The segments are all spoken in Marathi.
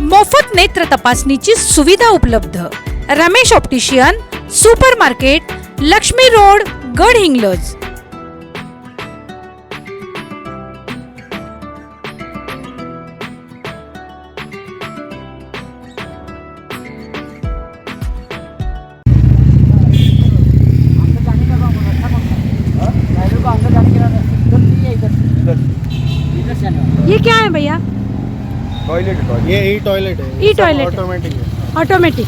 मोफत नेत्र तपासणीची सुविधा उपलब्ध. Ramesh optician super market Lakshmi road Gadhinglaj ये क्या है भैया? टॉयलेट ये ई टॉयलेट है। ई टॉयलेट ऑटोमेटिक ऑटोमेटिक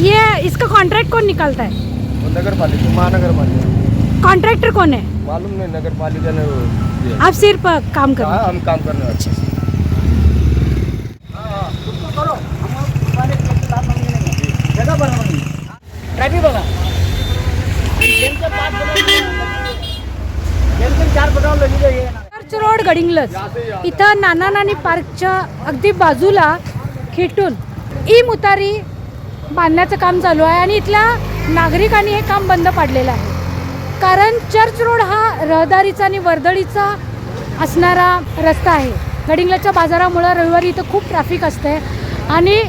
ये इसका कॉन्ट्रैक्ट कौन निकालता है? नगर पालिका महानगर पालिका कॉन्ट्रैक्टर कौन है? मालूम नहीं नगर पालिका ने आप सिर्फ़ काम कर। हाँ हम काम करने अच्छे से रोड गडिंग्लज. इथं नाना नानी पार्कच्या अगदी बाजूला खेटून ई मुतारी बांधण्याचं काम चालू आहे आणि इथल्या नागरिकांनी हे काम बंद पाडलेलं आहे. कारण चर्च रोड हा रहदारीचा आणि वर्दळीचा असणारा रस्ता आहे. गडिंगलच्या बाजारामुळं रविवारी इथं खूप ट्रॅफिक असते आणि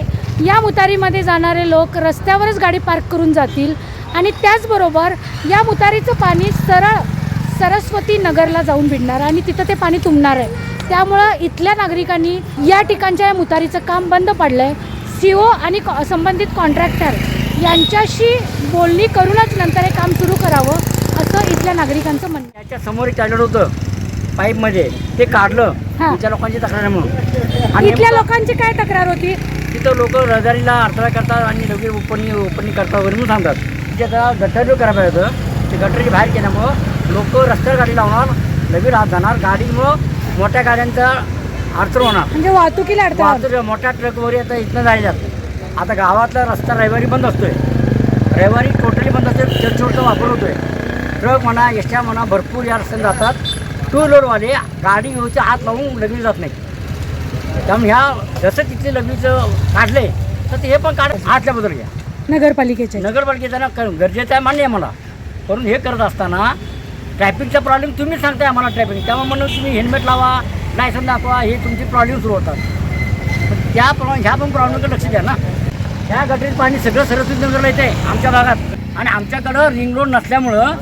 या मुतारीमध्ये जाणारे लोक रस्त्यावरच गाडी पार्क करून जातील आणि त्याचबरोबर या मुतारीचं पाणी सरळ सरस्वती नगरला जाऊन भिडणार आणि तिथं ते पाणी तुंबणार आहे. त्यामुळं इथल्या नागरिकांनी या ठिकाणच्या या मुतारीचं काम बंद पाडलं आहे सी ओ आणि कॉ- संबंधित कॉन्ट्रॅक्टर यांच्याशी बोलणी करूनच नंतर हे काम सुरू करावं असं इथल्या नागरिकांचं म्हणणं आहे. त्याच्यासमोर टॉयलेट होतं पाईपमध्ये. ते काढलं. हा. त्या लोकांची तक्रार म्हणून. आणि इथल्या लोकांची काय तक्रार होती? तिथं लोक रहदारीला अडथळा करतात आणि लगेच ओपनी ओपनी करतात वगैरे म्हणून सांगतात. तिथे आता गटर करायला पाहिजे होतं. ते गटरची बाहेर केल्यामुळं लोक रस्त्यावर गाडी लावणार लगेच आत जाणार गाडीमुळं मोठ्या गाड्यांचा अडचण होणार. म्हणजे वाहतुकीला अडथळा वाहतूक मोठ्या ट्रक वगैरे आता इथनं जायच्यात आता गावातला रस्ता रविवारी बंद असतोय. रविवारी टोटली बंद असते चर्चवरचा वापर होतोय. ट्रक म्हणा एसट्या म्हणा भरपूर या रस्त्याने जातात. टू व्हीलरवाले गाडी घेऊच्या हात लावून लगेच जात नाही त्यामुळे ह्या जसं तिथले लगेच काढले तर ते हे पण काढ आतल्याबद्दल घ्या. नगरपालिकेचे. नगरपालिकेचं ना गरजेचं आहे मान्य आहे मला. पण हे करत असताना ट्रॅफिकचा प्रॉब्लेम तुम्हीच सांगताय आम्हाला ट्रॅफिक त्यामुळे म्हणून तुम्ही हेल्मेट लावा लायसन दाखवा हे तुमचे प्रॉब्लेम सुरू होतात. पण त्याप्रमाणे ह्या पण प्रॉब्लेमकडे लक्ष द्या ना. ह्या गटरीत पाणी सगळं सरस्वती नगरला येते आमच्या भागात. आणि आमच्याकडं रिंग रोड नसल्यामुळं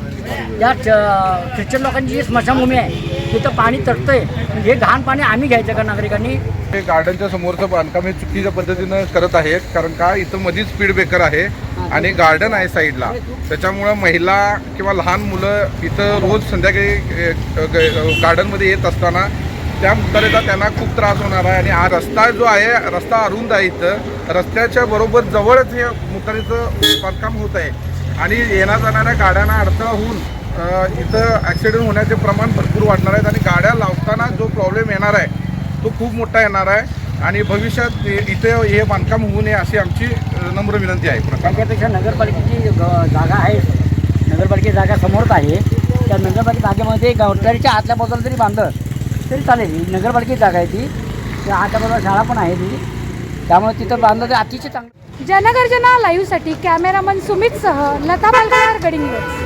या च- ख्रिश्चन लोकांची जी स्मशानभूमी आहे तिथं पाणी तटतंय. हे घाण पाणी आम्ही घ्यायचं का नागरिकांनी? ते गार्डनच्या समोरचं बांधकाम हे चुकीच्या पद्धतीनं करत आहेत कारण का इथं मधीच स्पीड ब्रेकर आहे. आणि गार्डन आहे साईडला त्याच्यामुळं महिला किंवा लहान मुलं इथं रोज संध्याकाळी ग- गार्डनमध्ये येत असताना त्या मुतारेचा त्यांना खूप त्रास होणार आहे. आणि हा रस्ता जो आहे रस्ता अरुंद आहे इथं. रस्त्याच्या बरोबर जवळच हे मुतारीचं बांधकाम होत आहे. आणि येण्या जाणाऱ्या गाड्यांना अडथळा होऊन इथं ॲक्सिडेंट होण्याचे प्रमाण भरपूर वाढणार आहेत. आणि गाड्या लावताना जो प्रॉब्लेम येणार आहे तो खूप मोठा येणार आहे. आणि भविष्यात इथे हे बांधकाम होऊ नये अशी आमची नम्र विनंती आहे. प्रकार त्याच्यापेक्षा नगरपालिकेची जागा आहे. नगरपालिकेची जागा समोरच आहे. त्या नगरपालिका जागेमध्ये गवतारीच्या आतल्या बाजूला जरी बांधलं तरी चालेल. ही नगरपालिकेची जागा आहे ती. त्या आतल्या बाजूला शाळा पण आहे ती. त्यामुळे तिथं बांधलं तर अतिशय चांगलं. जनगर्जना लाईव्हसाठी कॅमेरामन सुमित सह लता बालगार गडिंग्लज